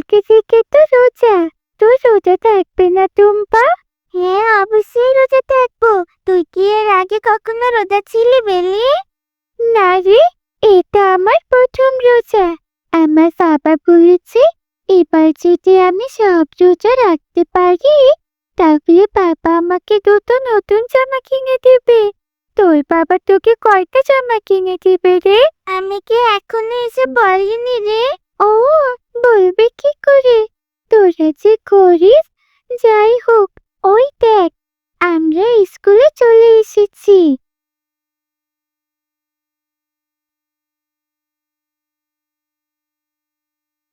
কালকে থেকে তো রোজা। তুই রোজা থাকবে না টুম্পা? হ্যাঁ অবশ্যই রোজা থাকব। তুই কি এর আগে কখনো রোজা ছিলি বেলি? না রে এটা আমার প্রথম রোজা। আমার বাবা বলেছে এবার যদি আমি সব রোজা রাখতে পারি তাহলে বাবা আমাকে দুটো নতুন জামা কিনে দেবে। তোর বাবা তোকে কয়টা জামা কিনে দিবে রে? আমি কি এখনও এসে বলিনি রে? ও বলবে কি করে? তোরা যে করিস যাই হোক ওই দেখ আমরা স্কুলে চলে এসেছি।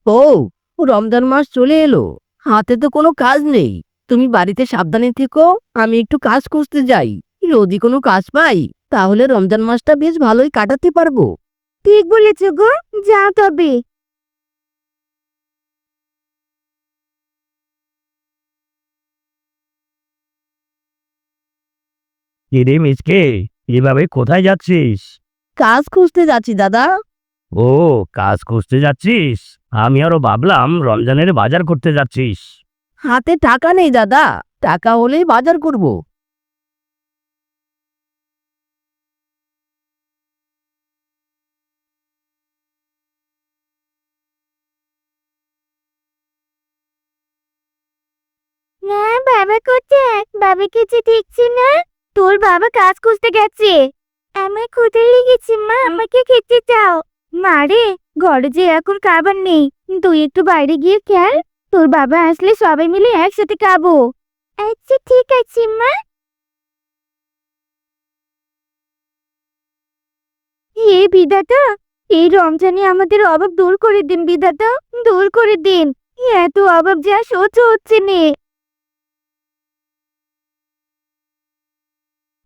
ও রমজান মাস চলে এলো। হাতে তো কোনো কাজ নেই। তুমি বাড়িতে সাবধানে থেকো আমি একটু কাজ খুঁজতে যাই। যদি কোনো কাজ পাই তাহলে রমজান মাসটা বেশ ভালোই কাটাতে পারব। ঠিক বলেছ গো যা তবে। কিরে মিসকে এভাবে কোথায় যাচ্ছিস? কাজ খুঁজতে যাচ্ছি দাদা। ও কাজ খুঁজতে যাচ্ছিস? আমি আরও ভাবলাম রমজানের বাজার করতে যাচ্ছিস। হাতে টাকা নেই দাদা। টাকা হলেই বাজার করব। না বাবা কোথায়? বাবা কিছু দেখছি না। তোর বাবা কাজ খুঁজতে গেছে। আমার ক্ষুদে লেগেছে মা আমাকে খেতে চাও। মা রে ঘরে যে এখন খাবার নেই তুই একটু বাইরে গিয়ে খেল তোর বাবা আসলে সবাই মিলে একসাথে খাব। আচ্ছা ঠিক আছে মা। হে বিধাতা এই রমজানে আমাদের অভাব দূর করে দিন বিধাতা দূর করে দিন। এত অভাব যা সহ্য হচ্ছে নে।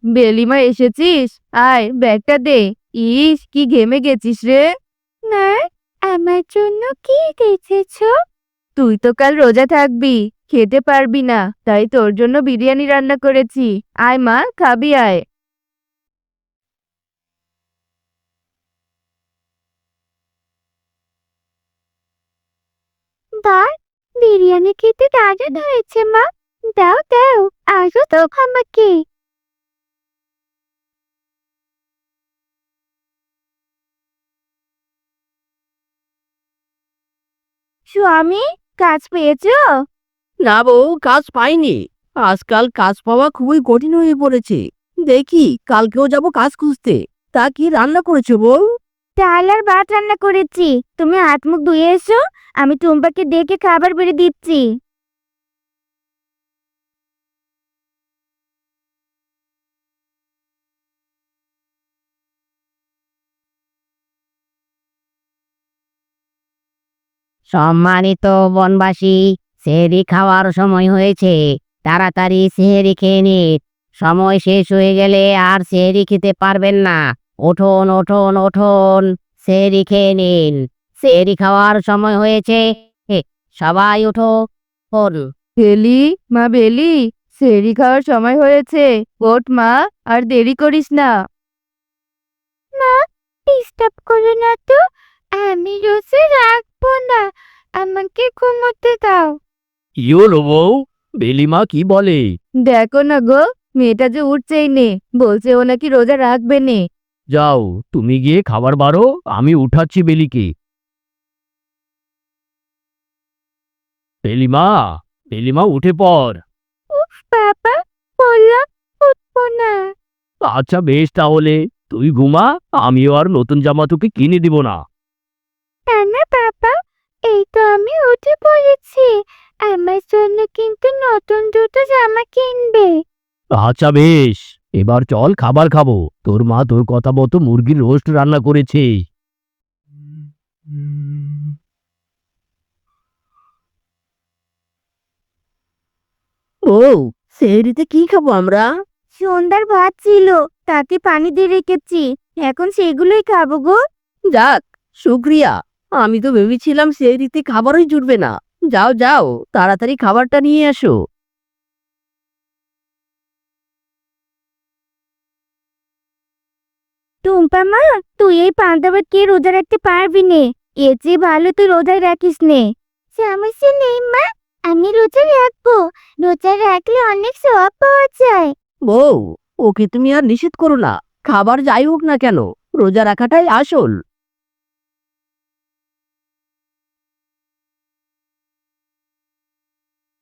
বেলিমা এসেছিস? আয় ব্যাগটা দে। ইস কি ঘেমে গেছিস রে। না আমার জন্য কি রেখেছো তুই তো কাল রোজা থাকবি খেতে পারবি না। তাই তোর জন্য বিরিয়ানি রান্না করেছি। আয় মা খাবি আয়। বিরিয়ানি খেতে দারুণ হয়েছে মা। দাও দাও আরও তো আমাকে। স্বামী কাজ পেয়েছ? না বউ কাজ পাইনি। আজকাল কাজ পাওয়া খুবই কঠিন হয়ে পড়েছে। দেখি কালকেও যাব কাজ খুঁজতে। তা কি রান্না করেছ বউ? ডাল আর ভাত রান্না করেছি। তুমি হাত মুখ ধুয়ে এসো আমি টুম্পাকে ডেকে খাবার বেড়ে দিচ্ছি। সম্মানিত বনবাসী, সেহরি খাওয়ার সময় হয়েছে। তাড়াতাড়ি সেহরি খেয়ে নিন। সময় শেষ হয়ে গেলে আর সেহরি খেতে পারবেন না। ওঠুন ওঠুন ওঠুন, সেহরি খেয়ে নিন। সেহরি খাওয়ার সময় হয়েছে। সবাই উঠো। ওঠুন। বেলি, মা বেলি সেরি খাওয়ার সময় হয়েছে। ওঠ, মা, আর দেরি করিস না। মা ডিস্টার্ব করো না তো। আমি রোজে রাখব না আমাকে ঘুমোতে দাও। ইয়োলো বউ? বেলিমা কি বলে? দেখো না গো মেয়েটা যে উঠছেই নে বলছে ও নাকি রোজা রাখবে নে। যাও তুমি গিয়ে খাবার বারো আমি উঠাচ্ছি বেলিকে। বেলিমা বেলিমা উঠে পড়। বাবা বললাম উঠবো না। আচ্ছা বেশ তাহলে তুই ঘুমা আমিও আর নতুন জামা তোকে কিনে দিব না। না না বাবা এই তো আমি উঠে পড়েছি। আমার জন্য কিন্তু নতুন দুটো জামা কিনবে। আচ্ছা বেশ এবার চল খাবার খাব। তোর মা তোর কথা মতো মুরগির রোস্ট রান্না করেছে। ও সেহরিতে কি খাব আমরা? সন্ধ্যার ভাত ছিল তাতে পানি দিয়ে রেখেছি। এখন সেগুলোই খাব গো। যাক শুক্রিয়া আমি তো ভেবেছিলাম সেই রীতি খাবারই জুটবে না। যাও যাও তাড়াতাড়ি খাবারটা নিয়ে আসো। টুম্পা মা তুই এই পান্তা ভাত কে রোজা রাখতে পারবি নে? এর চেয়ে ভালো তুই রোজায় রাখিস নে। সমস্যা নেই মা আমি রোজা রাখব। রোজা রাখলে অনেক সওয়াব পাওয়া যায়। বউ ওকে তুমি আর নিষেধ করো না। খাবার যাই হোক না কেন রোজা রাখাটাই আসল।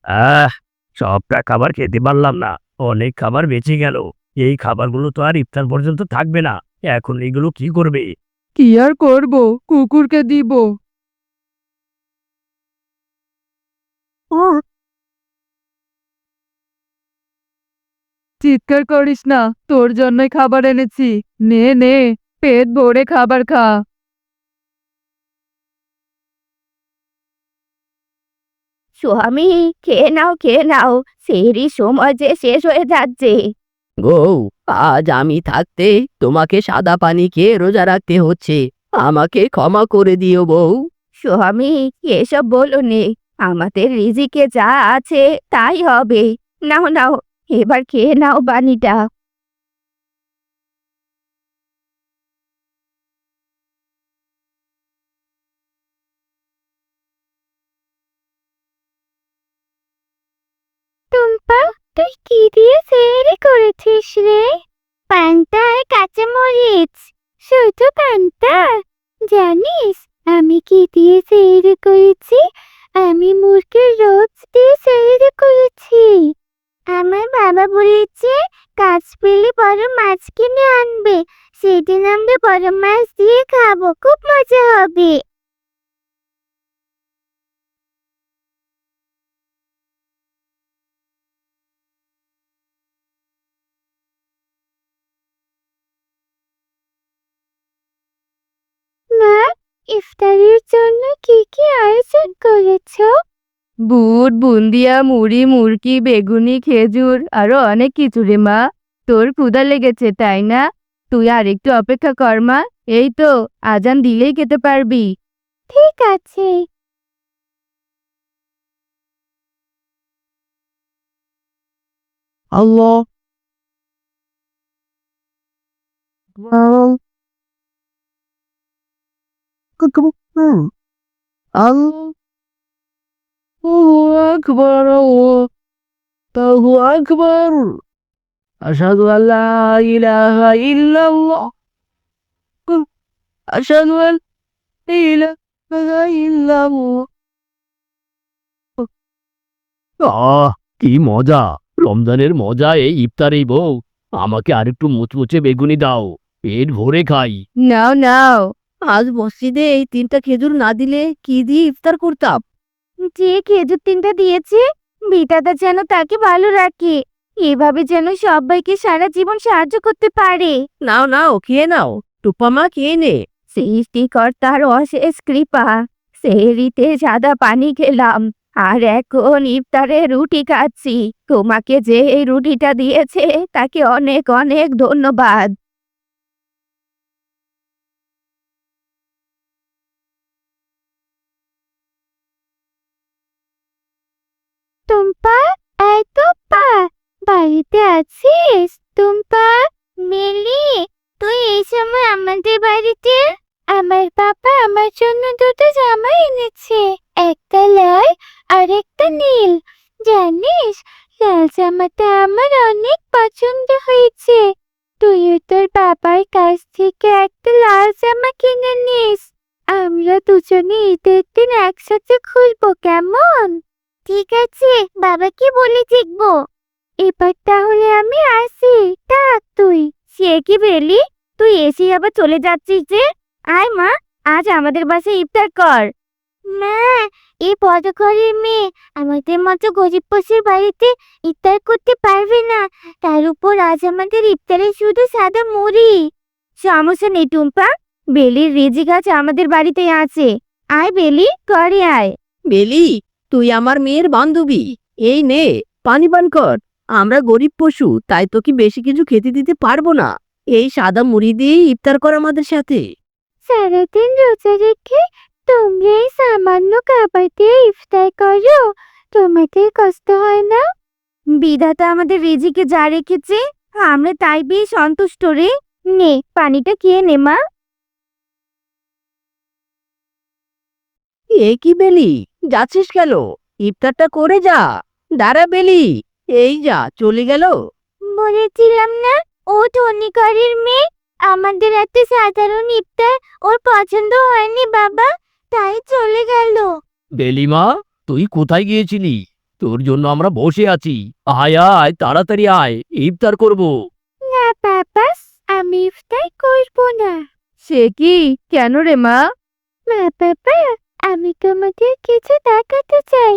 আহ, সবটা খাবার খেতে পারলাম না। অনেক খাবার বেঁচে গেল। এই খাবারগুলো তো আর ইফতার পর্যন্ত থাকবে না। এখন এগুলো কি করবে? কি আর করব? কুকুরকে দিব। চিৎকার করিস না। তোর জন্যই খাবার এনেছি। নে নে। পেট ভরে খাবার খা। স্বামী খেয়ে নাও খেয়ে নাও সেরি সময় যে শেষ হয়ে যাচ্ছে। বউ আজ আমি থাকতে তোমাকে সাদা পানি খেয়ে রোজা রাখতে হচ্ছে। আমাকে ক্ষমা করে দিও বউ। স্বামী এসব বলো নে আমাদের রিজিকে যা আছে তাই হবে। নাও নাও এবার খেয়ে নাও বানিটা সেরে রে? পান্তা আর কাঁচামরিচ। শুধু পান্তা জানিস, আমি কি দিয়ে সেরে করেছি? আমি মুরগির রোজ দিয়ে সেরে করেছি। আমার বাবা বলেছে কাজ পেলে বড় মাছ কিনে আনবে। সেদিন আমরা বড় মাছ দিয়ে খাব, খুব মজা হবে। মা ইফতারের জন্য কি কি আয়োজন করেছ? বুট বুন্দিয়া মুড়ি মুরকি বেগুনি খেজুর আরও অনেক কিছু রে মা। তোর ক্ষুধা লেগেছে তাই না? তুই আর একটু অপেক্ষা কর মা এই তো আজান দিলেই খেতে পারবি। ঠিক আছে। আল্লাহ। আকবর আল্লাহু আকবর আশহাদু আল্লা ইলাহা ইল্লাল্লাহ আশহাদু আল ইলাহা ইল্লাল্লাহ আহ কি মজা। রমজানের মজা এই ইফতারেই বউ। আমাকে আরেকটু মুচমুচে বেগুনি দাও। পেট ভরে খাই। নাও নাও। আজ মসজিদে এই তিনটা খেজুর না দিলে কি দিয়ে ইফতার করতাম? যে খেজুর তিনটা দিয়েছে বিধাতা যেন তাকে ভালো রাখে। এভাবে যেন সবাইকে সারা জীবন সাহায্য করতে পারে। নাও নাও খেয়ে নাও। টুপা মা খেয়ে নে। সৃষ্টিকর্তার অশেষ কৃপা। সেহরিতে সাদা পানি খেলাম আর এখন ইফতারে রুটি খাচ্ছি। তোমাকে যে এই রুটিটা দিয়েছে তাকে অনেক অনেক ধন্যবাদ। টুম্পা, এই টুম্পা, বাড়িতে আছিস? টুম্পা, মিলি, তুই এই সময় আমাদের বাড়িতে? আমার বাবা আমার জন্য দুটো জামা এনেছে, একটা লাল আর একটা নীল। জানিস, লাল জামাটা আমার অনেক পছন্দ হয়েছে। তুইও তোর বাবার কাছ থেকে একটা লাল জামা কিনে নিস। আমরা দুজনে ঈদের দিন একসাথে খুলবো কেমন? ঠিক আছে, বাবাকে বলে দেখব। এবার তাহলে আমি আসি, থাক তুই। সে কি বেলি তুই এসে আবার চলে যাচ্ছিস যে? আয় মা, আজ আমাদের বাসায় ইফতার কর। মা এই ঘরের মেয়ে আমাদের মতো গরিব পশুর বাড়িতে ইফতার করতে পারবে না। তার উপর আজ আমাদের ইফতারে শুধু সাদা মুড়ি। সমস্যা নেই টুম্পা, বেলির রেজি গাছ আমাদের বাড়িতে আছে। আয় বেলি করে আয়। বেলি তুই আমার মেয়ের বান্ধবী। এই নে পানি পান কর। আমরা গরিব পশু তাই তো কি বেশি কিছু খেতে দিতে পারব না। এই সাদা মুড়ি দিয়েই ইফতার কর আমাদের সাথে। সারাদিন রোজা রেখে তোমরা এই সামান্য খাবার দিয়ে ইফতার করো। তোমাদের কষ্ট হয় না? বিধাতা আমাদের রেজিকে যা রেখেছে আমরা তাই বেশ সন্তুষ্ট রে। নে পানিটা খেয়ে নে মা। এ কি বেলি? যাচ্ছিস কেন? ইফতারটা করে যা। দাঁড়া বেলি। এই যা চলে গেল। বলেছিলাম না ও ধনী ঘরের মেয়ে। আমাদের এত সাধারণ ইফতার ওর পছন্দ হয়নি বাবা তাই চলে গেল। বেলিমা তুই কোথায় গিয়েছিলি? তোর জন্য আমরা বসে আছি। আয় আয় তাড়াতাড়ি আয় ইফতার করব। না বাবা আমি ইফতার করব না। সে কি? কেন রে মা? মা বাবা আমি তোমাদের কিছু দেখাতে চাই।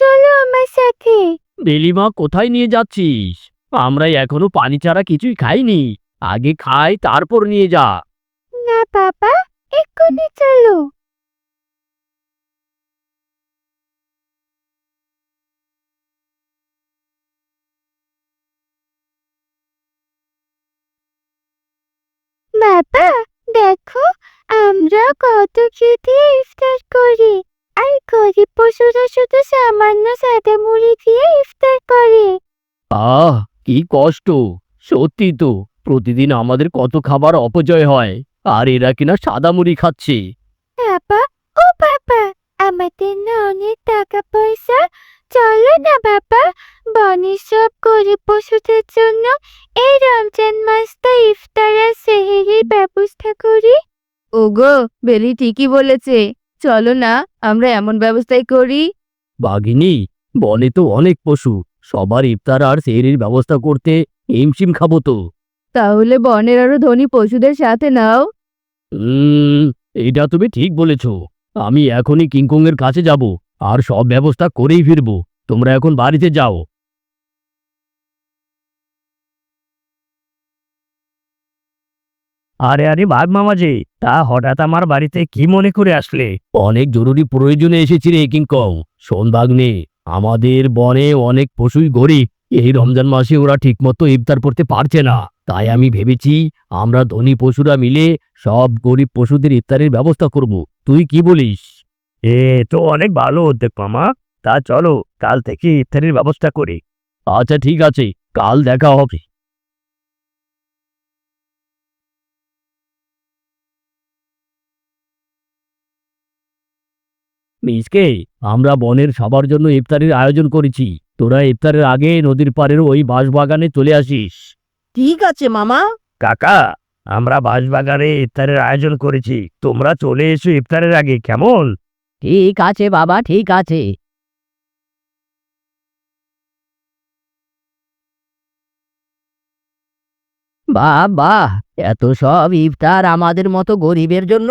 চলো আমার সাথে। বেলিমা কোথায় নিয়ে যাচ্ছিস? আমরা এখনও পানি ছাড়া কিছুই খাইনি। আগে খাই তারপর নিয়ে যা। না বাবা এক্ষুনি চলো। বাবা দেখো আমরা কত খেতে ইফতার করি। আর গরিব পশুরা শুধু সামান্য সাদা মুড়ি দিয়ে ইফতার করে। আহ কি কষ্ট। সত্যি তো প্রতিদিন আমাদের কত খাবার অপচয় হয়। আর এরা কিনা সাদা মুড়ি খাচ্ছে। বাবা ও বাবা আমাদের না অনেক টাকা পয়সা চলো না বাবা বনের সব গরিব পশুদের জন্য এই রমজান মাসটা ইফতার আর সেহেরির ব্যবস্থা করি ওগো বেলি ঠিকই বলেছে। চলো না আমরা এমন ব্যবস্থাই করি। বাঘিনী বনে তো অনেক পশু। সবার ইফতার আর সেহরির ব্যবস্থা করতে হিমশিম খাব তো। তাহলে বনের আরও ধনী পশুদের সাথে নাও। উম, এটা তুমি ঠিক বলেছ। আমি এখনই কিংকং এর কাছে যাব আর সব ব্যবস্থা করেই ফিরবো। তোমরা এখন বাড়িতে যাও। আরে আরে বাঘ মামাজি তা হঠাৎ আমার বাড়িতে কি মনে করে আসলে? অনেক জরুরি প্রয়োজনে এসেছি রে কিংকং শোন বাঘনে আমাদের বনে অনেক পশুই গরিব। এই রমজান মাসে ওরা ঠিকমতো ইফতার করতে পারছে না। তাই আমি ভেবেছি আমরা ধনী পশুরা মিলে সব গরিব পশুদের ইফতারের ব্যবস্থা করব। তুই কি বলিস? এ তো অনেক ভালো উদ্যোগ মামা। তা চলো কাল থেকে ইফতারের ব্যবস্থা করি। আচ্ছা ঠিক আছে। কাল দেখা হবে। মিসকে আমরা বনের সবার জন্য ইফতারের আয়োজন করেছি। তোরা ইফতারের আগে নদীর পাড়ের ওই বাঁশবাগানে চলে আসিস। ঠিক আছে মামা। কাকা আমরা বাঁশবাগানে ইফতারের আয়োজন করেছি। তোমরা চলে এসো ইফতারের আগে কেমন? ঠিক আছে বাবা ঠিক আছে। বাহ বাহ এত সব ইফতার আমাদের মতো গরিবের জন্য?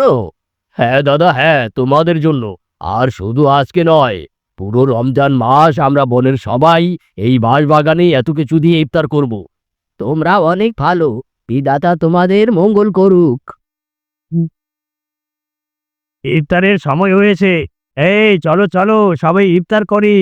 হ্যাঁ দাদা হ্যাঁ তোমাদের জন্য। আর শুধু আজকে নয়, পুরো রমজান মাস আমরা বনের সবাই এই বাঁশবাগানে এত কিছু দিয়ে ইফতার করব। তোমরা অনেক ভালো বিদাতা তোমাদের মঙ্গল করুক। ইফতারের সময় হয়েছে। এই, চলো চলো, সবাই ইফতার করি।